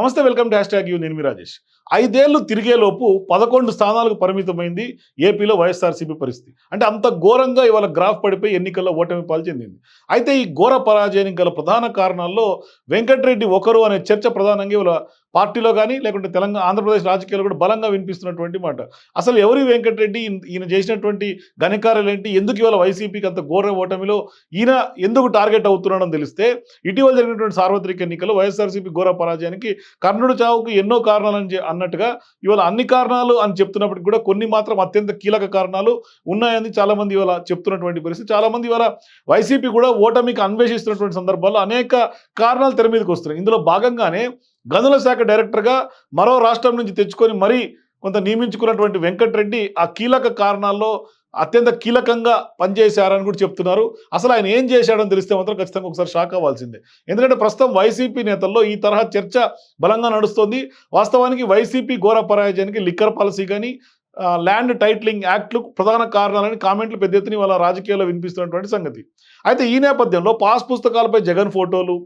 నమస్తే welcome dash tag you నేను మీ రాజేష్. ఐదేళ్ళు తిరిగేలోపు పదకొండు స్థానాలకు పరిమితమైంది ఏపీలో వైఎస్ఆర్సీపీ పరిస్థితి. అంటే అంత ఘోరంగా ఇవాళ గ్రాఫ్ పడిపోయి ఎన్నికల్లో ఓటమి పాలు చెందింది. అయితే ఈ ఘోర పరాజయానికి గల ప్రధాన కారణాల్లో వెంకటరెడ్డి ఒకరు అనే చర్చ ప్రధానంగా ఇవాళ పార్టీలో కానీ లేకుంటే తెలంగాణ ఆంధ్రప్రదేశ్ రాజకీయాలు కూడా బలంగా వినిపిస్తున్నటువంటి మాట. అసలు ఎవరి వెంకటరెడ్డి? ఈయన- ఈయన చేసినటువంటి ఘనకార్యాలు ఏంటి? ఎందుకు ఇవాళ వైసీపీకి అంత ఘోర ఓటమిలో? ఈయన ఎందుకు టార్గెట్ అవుతున్నాడని తెలిస్తే ఇటీవల జరిగినటువంటి సార్వత్రిక ఎన్నికల్లో వైఎస్ఆర్సీపీ ఘోర పరాజయానికి కర్ణుడు చావుకు ఎన్నో కారణాలని అని అన్నట్టుగా ఇవాళ అన్ని కారణాలు అని చెప్తున్నప్పటికీ కూడా కొన్ని మాత్రం అత్యంత కీలక కారణాలు ఉన్నాయని చాలామంది ఇవాళ చెప్తున్నటువంటి పరిస్థితి. చాలామంది ఇవాళ వైసీపీ కూడా ఓటమికి అన్వేషిస్తున్నటువంటి సందర్భాల్లో అనేక కారణాలు తెర మీదకి వస్తున్నాయి. ఇందులో భాగంగానే గనుల శాఖ డైరెక్టర్గా మరో రాష్ట్రం నుంచి తెచ్చుకొని మరీ కొంత నియమించుకున్నటువంటి వెంకటరెడ్డి ఆ కీలక కారణాల్లో అత్యంత కీలకంగా పనిచేశారని కూడా చెప్తున్నారు. అసలు ఆయన ఏం చేశాడని తెలిస్తే మాత్రం ఖచ్చితంగా ఒకసారి షాక్ అవ్వాల్సిందే. ఎందుకంటే ప్రస్తుతం వైసీపీ నేతల్లో ఈ తరహా చర్చ బలంగా నడుస్తోంది. వాస్తవానికి వైసీపీ ఘోర పరాజయానికి లిక్కర్ పాలసీ కానీ ల్యాండ్ టైటిలింగ్ యాక్ట్లు ప్రధాన కారణాలని కామెంట్లు పెద్ద ఎత్తున వాళ్ళ రాజకీయాల్లో వినిపిస్తున్నటువంటి సంగతి. అయితే ఈ నేపథ్యంలో పాస్ పుస్తకాలపై జగన్ ఫోటోలు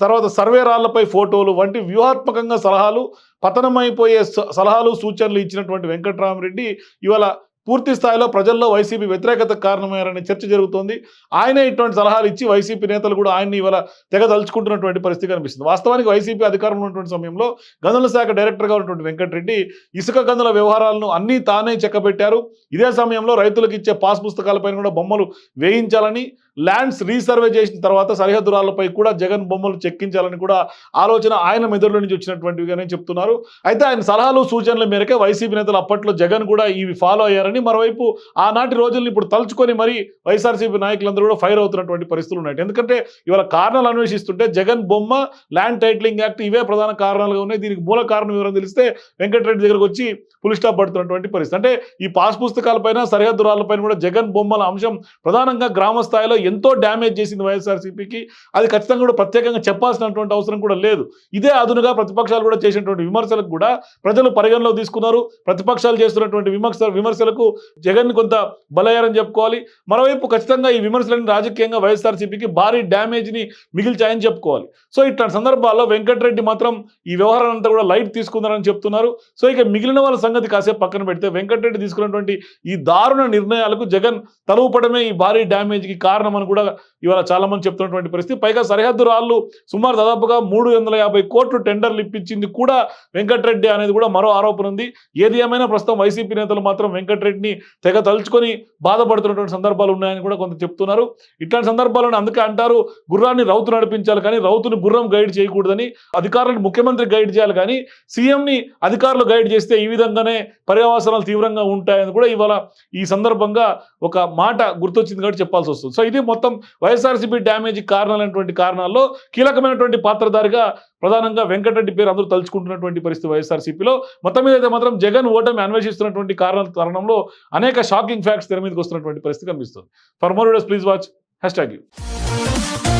తర్వాత సర్వే రాళ్ళపై ఫోటోలు వంటి వ్యూహాత్మకంగా సలహాలు పతనమైపోయే స- సలహాలు సూచనలు ఇచ్చినటువంటి వెంకట్రామరెడ్డి ఇవాళ పూర్తి స్థాయిలో ప్రజల్లో వైసీపీ వ్యతిరేకత కారణమయ్యారనే చర్చ జరుగుతోంది. ఆయనే ఇటువంటి సలహాలు ఇచ్చి వైసీపీ నేతలు కూడా ఆయన్ని ఇవాళ తెగ తలుచుకుంటున్నటువంటి పరిస్థితి కనిపిస్తుంది. వాస్తవానికి వైసీపీ అధికారంలో ఉన్నటువంటి సమయంలో గనుల శాఖ డైరెక్టర్గా ఉన్నటువంటి వెంకటరెడ్డి ఇసుక గనుల వ్యవహారాలను అన్నీ తానే చెక్కబెట్టారు. ఇదే సమయంలో రైతులకు ఇచ్చే పాస్ పుస్తకాలపైన కూడా బొమ్మలు వేయించాలని ల్యాండ్స్ రీసర్వే చేసిన తర్వాత సరిహద్దురాళ్ళపై కూడా జగన్ బొమ్మలు చెక్కించాలని కూడా ఆలోచన ఆయన మెదడులో నుంచి వచ్చినటువంటివిగానే చెప్తున్నారు. అయితే ఆయన సలహాలు సూచనల మేరకే వైసీపీ నేతలు అప్పట్లో జగన్ కూడా ఇవి ఫాలో అయ్యారని మరోవైపు ఆనాటి రోజుల్ని ఇప్పుడు తలుచుకొని మరి వైఎస్ఆర్సీపీ నాయకులందరూ కూడా ఫైర్ అవుతున్నటువంటి పరిస్థితులు ఉన్నాయి. ఎందుకంటే ఇవాళ కారణాలు అన్వేషిస్తుంటే జగన్ బొమ్మ ల్యాండ్ టైటిలింగ్ యాక్ట్ ఇవే ప్రధాన కారణాలుగా ఉన్నాయి. దీనికి మూల కారణం వివరం తెలిస్తే వెంకటరెడ్డి దగ్గరకు వచ్చి పులి స్టాప్ పడుతున్నటువంటి పరిస్థితి. అంటే ఈ పాస్ పుస్తకాలపైన సరిహద్దు రాళ్ళపైన కూడా జగన్ బొమ్మల అంశం ప్రధానంగా గ్రామ స్థాయిలో ఎంతో డ్యామేజ్ చేసింది వైఎస్ఆర్సీపీకి. అది ఖచ్చితంగా కూడా ప్రత్యేకంగా చెప్పాల్సినటువంటి అవసరం కూడా లేదు. ఇదే అదునుగా ప్రతిపక్షాలు కూడా చేసినటువంటి విమర్శలకు కూడా ప్రజలు పరిగణలో తీసుకున్నారు. ప్రతిపక్షాలు చేస్తున్నటువంటి విమర్శ విమర్శలకు జగన్ కొంత బలయ్యారని చెప్పుకోవాలి. మరోవైపు ఖచ్చితంగా ఈ విమర్శలన్నీ రాజకీయంగా వైఎస్ఆర్సీపీకి భారీ డ్యామేజ్ని మిగిల్చాయని చెప్పుకోవాలి. సో ఇట్లాంటి సందర్భాల్లో వెంకటరెడ్డి మాత్రం ఈ వ్యవహారం అంతా కూడా లైట్ తీసుకున్నారని చెప్తున్నారు. సో ఇక మిగిలిన వాళ్ళ సంగతి కాసేపు పక్కన పెడితే వెంకటరెడ్డి తీసుకున్నటువంటి ఈ దారుణ నిర్ణయాలకు జగన్ తలవుపడమే ఈ భారీ డ్యామేజ్కి కారణం అని కూడా ఇవాళ చాలా మంది చెప్తున్నటువంటి పరిస్థితి. పైగా సరిహద్దు రాళ్ళు సుమారు దాదాపుగా మూడు వందల యాభై కోట్లు టెండర్లు ఇప్పించింది కూడా వెంకటరెడ్డి అనేది కూడా మరో ఆరోపణ ఉంది. ఏది ఏమైనా ప్రస్తుతం వైసీపీ నేతలు మాత్రం వెంకటరెడ్డిని తెగ తలుచుకొని బాధపడుతున్నటువంటి సందర్భాలు ఉన్నాయని కూడా కొంత చెప్తున్నారు. ఇట్లాంటి సందర్భాలను అందుకే అంటారు గుర్రాన్ని రౌతు నడిపించాలి కానీ రౌతుని గుర్రం గైడ్ చేయకూడదని అధికారులను ముఖ్యమంత్రి గైడ్ చేయాలి కానీ సీఎంని అధికారులు గైడ్ చేస్తే ఈ విధంగానే పర్యవసనాలు తీవ్రంగా ఉంటాయని కూడా ఇవాళ ఈ సందర్భంగా ఒక మాట గుర్తొచ్చింది కాబట్టి చెప్పాల్సి వస్తుంది. సో ఇది మొత్తం వైఎస్ఆర్సీపీ డ్యామేజ్ కారణాలైనటువంటి కారణాల్లో కీలకమైనటువంటి పాత్రధారిగా ప్రధానంగా వెంకటరెడ్డి పేరు అందరూ తలుచుకుంటున్నటువంటి పరిస్థితి వైఎస్ఆర్సీపీలో. మొత్తం మీద అయితే మాత్రం జగన్ ఓటమి అన్వేషిస్తున్నటువంటి కారణాల కారణంలో అనేక షాకింగ్ ఫ్యాక్ట్స్ తెర మీదకి వస్తున్నటువంటి పరిస్థితి కనిపిస్తుంది. For more videos please watch hashtag you